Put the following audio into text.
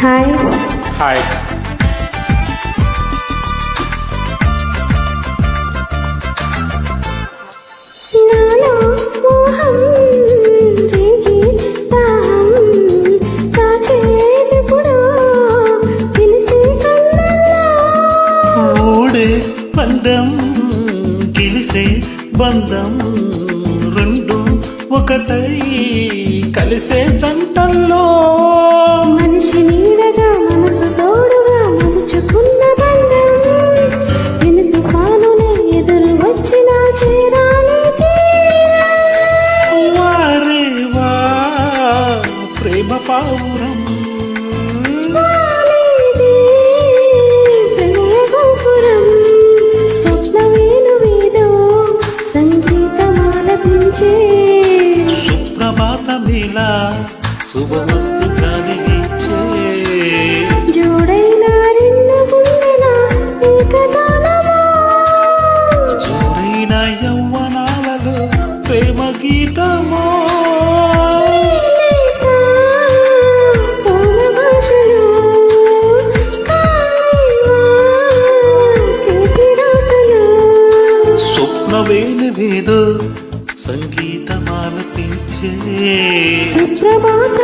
Hi hi బంధం గెలిసే బంధం రెండు ఒకటై కలిసే జంటల్లో. ప్రేమ పావురం. సుప్రభాతమిలా కలిగించే జోడైన రెండు గుండెల యవ్వనాలలో ప్రేమ గీతమో స్వప్నవేణి వేదో సంగీతమాలపించే సుప్రభాత